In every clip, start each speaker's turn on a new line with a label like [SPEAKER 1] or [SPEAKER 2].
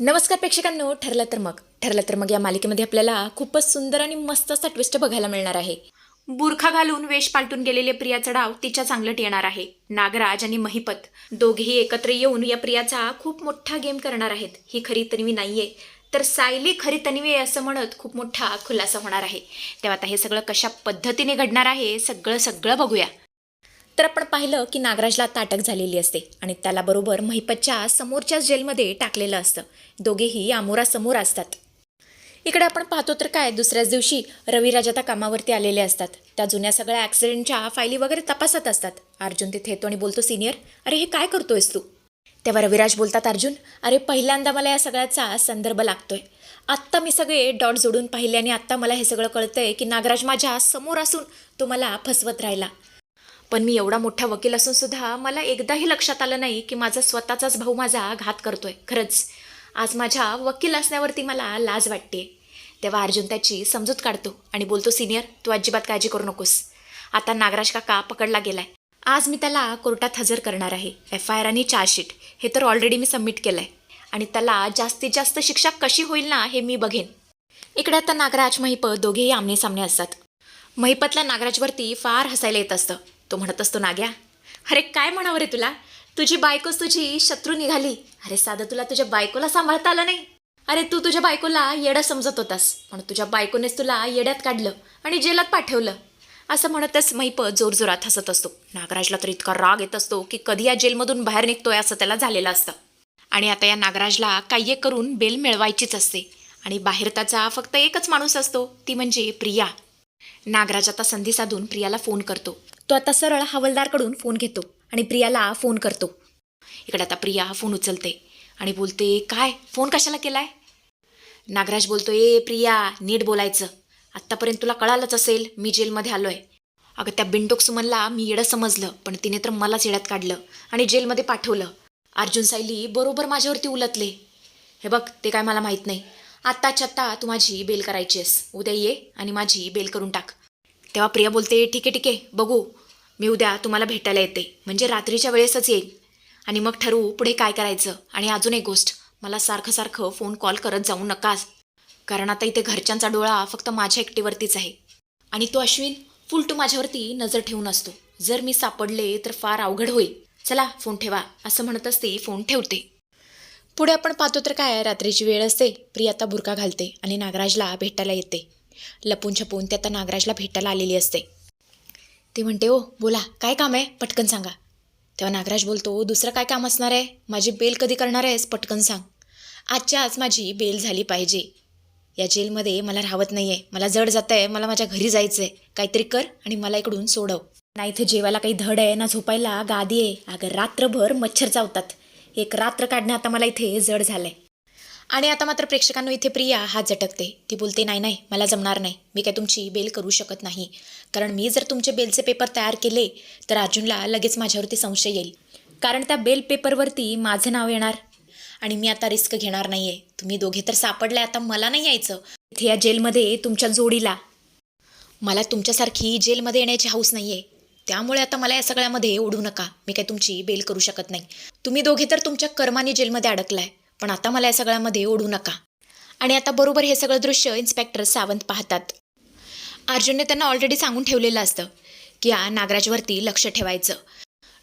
[SPEAKER 1] नमस्कार प्रेक्षकांनो ठरलं तर मग. ठरलं तर मग या मालिकेमध्ये आपल्याला खूपच सुंदर आणि मस्त असा ट्विस्ट बघायला मिळणार आहे. बुरखा घालून वेश पालटून गेलेले प्रियाचा डाव तिच्या चांगलट येणार आहे. नागराज आणि महिपत दोघेही एकत्र येऊन या प्रियाचा खूप मोठा गेम करणार आहेत. ही खरी तन्वी नाहीये तर सायली खरी तन्वी आहे असं म्हणत खूप मोठा खुलासा होणार आहे. तेव्हा आता हे सगळं कशा पद्धतीने घडणार आहे सगळं सगळं बघूया. तर आपण पाहिलं की नागराजला आता अटक झालेली असते आणि त्याला बरोबर महिपतच्या समोरच्याच जेलमध्ये टाकलेलं असतं. दोघेही आमोरासमोर असतात. इकडे आपण पाहतो तर काय दुसऱ्याच दिवशी रविराज आता कामावरती आलेले असतात. त्या जुन्या सगळ्या ॲक्सिडेंटच्या फायली वगैरे तपासत असतात. अर्जुन तिथे येतो आणि बोलतो सिनियर अरे हे काय करतोयस तू? तेव्हा रविराज बोलतात अर्जुन अरे पहिल्यांदा मला या सगळ्याचा संदर्भ लागतोय. आत्ता मी सगळे डॉट जोडून पाहिले आणि आत्ता मला हे सगळं कळतंय की नागराज माझ्यासमोर असून तो मला फसवत राहिला. पण मी एवढा मोठा वकील असून सुद्धा मला एकदाही लक्षात आलं नाही की माझा स्वतःचाच भाऊ माझा घात करतोय. खरंच. आज माझ्या वकील असण्यावरती मला लाज वाटते तेव्हा अर्जुन त्याची समजूत काढतो आणि बोलतो सिनियर तू अजिबात काळजी करू नकोस. आता नागराज काका पकडला गेलाय. आज मी त्याला कोर्टात हजर करणार आहे. एफ आय आर आणि चार्जशीट हे तर ऑलरेडी मी सबमिट केलं आहे आणि त्याला जास्तीत जास्त शिक्षा कशी होईल ना हे मी बघेन. इकडे आता नागराज महिपत दोघेही आमने सामने असतात. महिपतला नागराजवरती फार हसायला येत असतं. तो म्हणत असतो नाग्या अरे काय म्हणावं रे तुला? तुझी बायकोच तुझी शत्रू निघाली. अरे साधं तुला तुझ्या बायकोला सांभाळता आलं नाही. अरे तू तुझ्या बायकोला येडं समजत होतास. पण तुझ्या बायकोनेच तुला येड्यात काढलं आणि जेलात पाठवलं. असं म्हणतच मैप जोरजोरात हसत असतो. नागराजला तर इतका राग येत असतो की कधी या जेलमधून बाहेर निघतोय असं त्याला झालेलं असतं. आणि आता या नागराजला काही एक करून बेल मिळवायचीच असते. आणि बाहेर त्याचा फक्त एकच माणूस असतो ती म्हणजे प्रिया. नागराज आता संधी साधून प्रियाला फोन करतो. तो आता सरळ हवलदारकडून फोन घेतो आणि प्रियाला फोन करतो. इकडे आता प्रिया फोन उचलते आणि बोलते काय? फोन कशाला केलाय? नागराज बोलतो ए प्रिया नीट बोलायचं. आत्तापर्यंत तुला कळालंच असेल मी जेलमध्ये आलोय. अगं त्या बिंडोक सुमनला मी येडं समजलं पण तिने तर मलाच येड्यात काढलं आणि जेलमध्ये पाठवलं. अर्जुन सायली बरोबर माझ्यावरती उलटले. हे बघ ते काय मला माहीत नाही. आत्ताच्या आत्ता तू माझी बेल करायची आहेस उद्या ये आणि माझी बेल करून टाक. तेव्हा प्रिया बोलते ठीक आहे ठीक आहे बघू. मी उद्या तुम्हाला भेटायला येते. म्हणजे रात्रीच्या वेळेसच येईल. आणि मग ठरवू पुढे काय करायचं. आणि अजून एक गोष्ट मला सारखं सारखं फोन कॉल करत जाऊ नकास कारण आता इथे घरच्यांचा डोळा फक्त माझ्या एकटीवरतीच आहे. आणि तो अश्विन फुल टू माझ्यावरती नजर ठेवून असतो. जर मी सापडले तर फार अवघड होईल. चला फोन ठेवा असं म्हणत असते फोन ठेवते. पुढे आपण पाहतो तर काय रात्रीची वेळ असते. प्रिया आता बुरका घालते आणि नागराजला भेटायला येते. लपून छपून ते आता नागराजला भेटायला आलेली असते. ती म्हणते ओ बोला काय काम आहे? पटकन सांगा. तेव्हा नागराज बोलतो दुसरं काय काम असणार आहे? माझी बेल कधी करणार आहेस? पटकन सांग. आजच्या आज माझी बेल झाली पाहिजे. या जेलमध्ये मला राहत नाही आहे मला जड जात आहे मला माझ्या घरी जायचं आहे काहीतरी कर आणि मला इकडून सोडव. ना इथे जेवायला काही धड आहे ना झोपायला गादी आहे. अगं रात्रभर मच्छर चावतात. एक रात्र काढणं आता मला इथे जड झालंय. आणि आता मात्र प्रेक्षकांनो इथे प्रिया हात झटकते. ती बोलते नाही नाही मला जमणार नाही. मी काय तुमची बेल करू शकत नाही. कारण मी जर तुमचे बेलचे पेपर तयार केले तर अर्जुनला लगेच माझ्यावरती संशय येईल. कारण त्या बेल पेपरवरती माझं नाव येणार. आणि मी आता रिस्क घेणार नाही आहे तुम्ही दोघे तर सापडले आता मला नाही यायचं. इथे या जेलमध्ये तुमच्या जोडीला. मला तुमच्यासारखी जेलमध्ये येण्याची हौस नाही आहे त्यामुळे आता मला या सगळ्यामध्ये ओढू नका. मी काय तुमची बेल करू शकत नाही. तुम्ही दोघे तर तुमच्या कर्माने जेलमध्ये अडकलाय. पण आता मला या सगळ्यामध्ये ओढू नका. आणि आता बरोबर हे सगळं दृश्य इन्स्पेक्टर सावंत पाहतात. अर्जुनने त्यांना ऑलरेडी सांगून ठेवलेलं असतं की या नागराजवरती लक्ष ठेवायचं.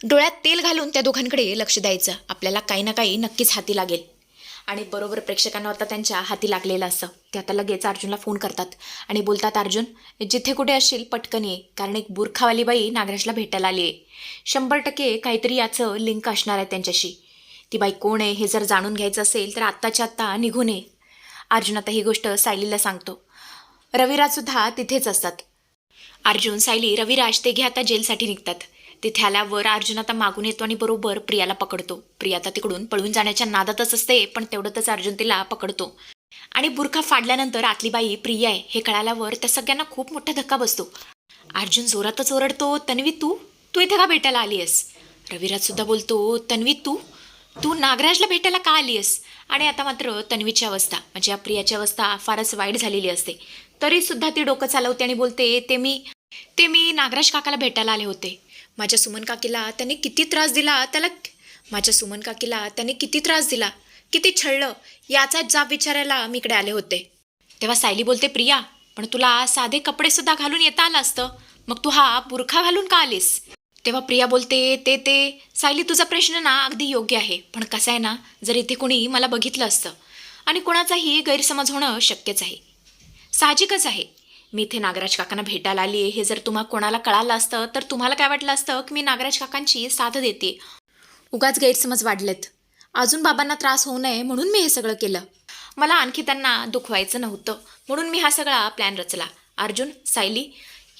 [SPEAKER 1] डोळ्यात तेल घालून त्या दोघांकडे लक्ष द्यायचं. आपल्याला काही ना काही नक्कीच हाती लागेल. आणि बरोबर प्रेक्षकांना आता त्यांच्या हाती लागलेलं असतं ते आता लगेच अर्जुनला फोन करतात. आणि बोलतात अर्जुन जिथे कुठे असशील पटकन ये. कारण एक बुरखावाली बाई नागराजला भेटायला आली आहे शंभर टक्के काहीतरी याचं लिंक असणार आहे त्यांच्याशी. ती बाई कोण आहे हे जर जाणून घ्यायचं असेल तर आत्ताच्या आत्ता निघून ये. अर्जुन आता ही गोष्ट सायलीला सांगतो. रविराजसुद्धा तिथेच असतात. अर्जुन सायली रविराज ते घे आता जेलसाठी निघतात. तिथे आल्यावर अर्जुन आता मागून येतो आणि बरोबर प्रियाला पकडतो. प्रिया आता तिकडून पळून जाण्याच्या नादातच असते पण तेवढ्यातच अर्जुन तिला पकडतो. आणि बुरखा फाडल्यानंतर आतली बाई प्रिया आहे हे कळाल्यावर त्या सगळ्यांना खूप मोठा धक्का बसतो. अर्जुन जोरातच ओरडतो तन्वी तू? तू इथे का भेटायला आली आहेस रविराज सुद्धा बोलतो तन्वी तू? तू नागराजला भेटायला का आली आहेस आणि आता मात्र तन्वीची अवस्था म्हणजे या प्रियाची अवस्था फारच वाईट झालेली असते. तरी सुद्धा ती डोकं चालवते आणि बोलते ते मी ते मी नागराज काकाला भेटायला आले होते. माझ्या सुमन काकीला त्याने किती त्रास दिला त्याला माझ्या सुमन काकीला त्याने किती त्रास दिला किती छळलं याचा जाब विचारायला मी इकडे आले होते. तेव्हा सायली बोलते प्रिया पण तुला साधे कपडे सुद्धा घालून येता आलं असतं. मग तू हा बुरखा घालून का आलीस? तेव्हा प्रिया बोलते ते ते सायली तुझा प्रश्न ना अगदी योग्य आहे पण कसं आहे ना जर इथे कोणी मला बघितलं असतं आणि कोणाचाही गैरसमज होणं शक्यच आहे. साहजिकच आहे. मी इथे नागराज काकांना भेटायला आली आहे हे जर तुम्हा कोणाला कळालं असतं तर तुम्हाला काय वाटलं असतं की मी नागराज काकांची साथ देते? उगाच गैरसमज वाढलेत. अजून बाबांना त्रास होऊ नये म्हणून मी हे सगळं केलं. मला आणखी त्यांना दुखवायचं नव्हतं म्हणून मी हा सगळा प्लॅन रचला. अर्जुन सायली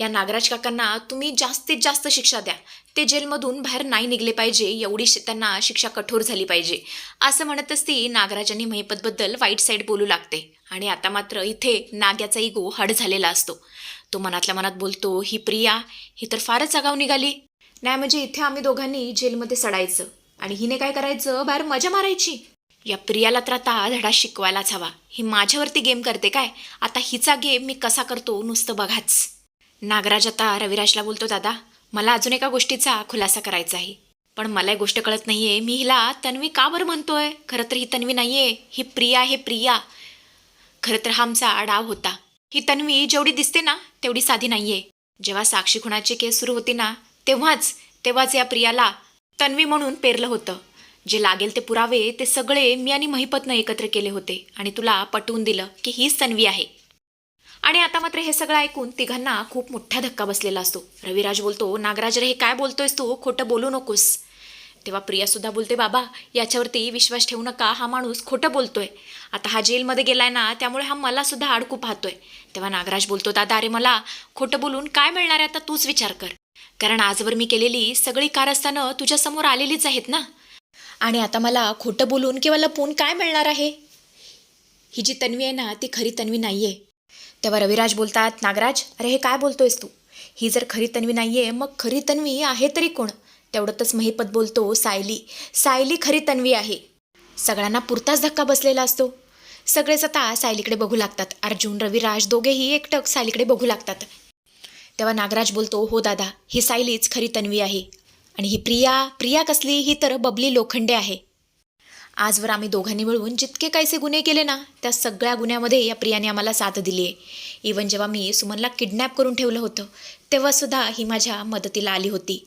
[SPEAKER 1] या नागराज काकांना तुम्ही जास्तीत जास्त शिक्षा द्या. ते जेलमधून बाहेर नाही निघले पाहिजे एवढी त्यांना शिक्षा कठोर झाली पाहिजे. असं म्हणतच ती नागराजांनी महिपतबद्दल वाईट साईड बोलू लागते. आणि आता मात्र इथे नाग्याचा इगो हड झालेला असतो. तो मनातल्या मनात बोलतो ही प्रिया ही तर फारच आगाव निघाली. नाही म्हणजे इथे आम्ही दोघांनी जेलमध्ये सडायचं. आणि हिने काय करायचं? बाहेर मजा मारायची. या प्रियाला तर आता धडा शिकवायलाच हवा. ही माझ्यावरती गेम करते काय? आता हिचा गेम मी कसा करतो नुसतं बघाच. नागराज आता रविराजला बोलतो दादा मला अजून एका गोष्टीचा खुलासा करायचा आहे. पण मला एक गोष्ट कळत नाहीये. मी हिला तन्वी का बरं म्हणतोय? खरं तर ही तन्वी नाहीये. ही प्रिया हे प्रिया. खरं तर हा आमचा डाव होता. ही तन्वी जेवढी दिसते ना तेवढी साधी नाहीये. जेव्हा साक्षी खुणाची केस सुरू होती ना तेव्हाच तेव्हाच या प्रियाला तन्वी म्हणून पेरलं होतं. जे लागेल ते पुरावे ते सगळे मी आणि महिपतनं एकत्र केले होते आणि तुला पटवून दिलं की हीच तन्वी आहे. आणि आता मात्र हे सगळं ऐकून तिघांना खूप मोठा धक्का बसलेला असतो. रविराज बोलतो नागराज रे हे काय बोलतोयस तू? खोटं बोलू नकोस. तेव्हा प्रिया सुद्धा बोलते बाबा याच्यावरती विश्वास ठेवू नका हा माणूस खोटं बोलतोय. आता हा जेलमध्ये गेलाय ना त्यामुळे हा मला सुद्धा अडकू पाहतोय. तेव्हा नागराज बोलतो दादा अरे मला खोटं बोलून काय मिळणार आहे? आता तूच विचार कर. कारण आजवर मी केलेली सगळी कारस्थानं तुझ्यासमोर आलेलीच आहेत ना. आणि आता मला खोटं बोलून किंवा लपून काय मिळणार आहे? ही जी तन्वी आहे ना ती खरी तन्वी नाही आहे तेव्हा रविराज बोलतात नागराज अरे हे काय बोलतोयस तू? ही जर खरी तन्वी नाहीये मग खरी तन्वी आहे तरी कोण? तेवढ्यातच महिपत बोलतो सायली सायली खरी तन्वी आहे. सगळ्यांना पुरताच धक्का बसलेला असतो. सगळेच आता सायलीकडे बघू लागतात. अर्जुन रविराज दोघेही एकटक सायलीकडे बघू लागतात. तेव्हा नागराज बोलतो हो दादा ही सायलीच खरी तन्वी आहे. आणि ही प्रिया प्रिया कसली? ही तर बबली लोखंडे आहे. आजवर आम्ही दोघांनी मिळून जितके काहीसे गुन्हे केले ना त्या सगळ्या गुन्ह्यामध्ये या प्रियाने आम्हाला साथ दिली आहे इवन जेव्हा मी सुमनला किडनॅप करून ठेवलं होतं तेव्हासुद्धा ही माझ्या मदतीला आली होती.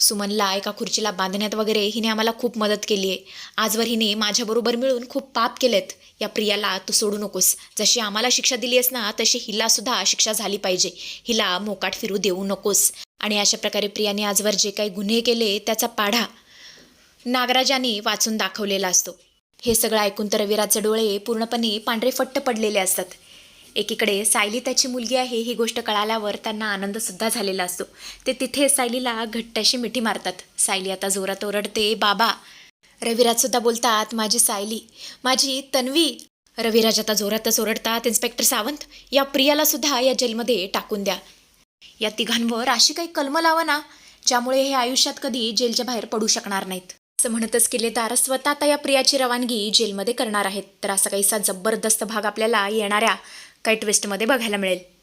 [SPEAKER 1] सुमनला एका खुर्चीला बांधण्यात वगैरे हिने आम्हाला खूप मदत केली आहे आजवर हिने माझ्याबरोबर मिळून खूप पाप केलेत. या प्रियाला तू सोडू नकोस. जशी आम्हाला शिक्षा दिली आहेस ना तशी हिलासुद्धा शिक्षा झाली पाहिजे. हिला मोकाट फिरू देऊ नकोस. आणि अशा प्रकारे प्रियाने आजवर जे काही गुन्हे केले त्याचा पाढा नागराजाने वाचून दाखवलेला असतो. हे सगळं ऐकून तर रविराजचे डोळे पूर्णपणे पांढरे फट्ट पडलेले असतात. एकीकडे सायली त्याची मुलगी आहे ही गोष्ट कळाल्यावर त्यांना आनंदसुद्धा झालेला असतो. ते तिथे सायलीला घट्ट्याशी मिठी मारतात. सायली आता जोरात ओरडते बाबा रविराजसुद्धा बोलतात माझी सायली माझी तन्वी. रविराज आता जोरातच ओरडतात इन्स्पेक्टर सावंत या प्रियालासुद्धा या जेलमध्ये टाकून द्या. या तिघांवर अशी काही कलम लावा ना ज्यामुळे हे आयुष्यात कधी जेलच्या बाहेर पडू शकणार नाहीत. असं म्हणतच किल्लेदार स्वतः आता या प्रियाची रवानगी जेलमध्ये करणार आहेत. तर असा काहीसा जबरदस्त भाग आपल्याला येणाऱ्या काही ट्विस्टमध्ये बघायला मिळेल.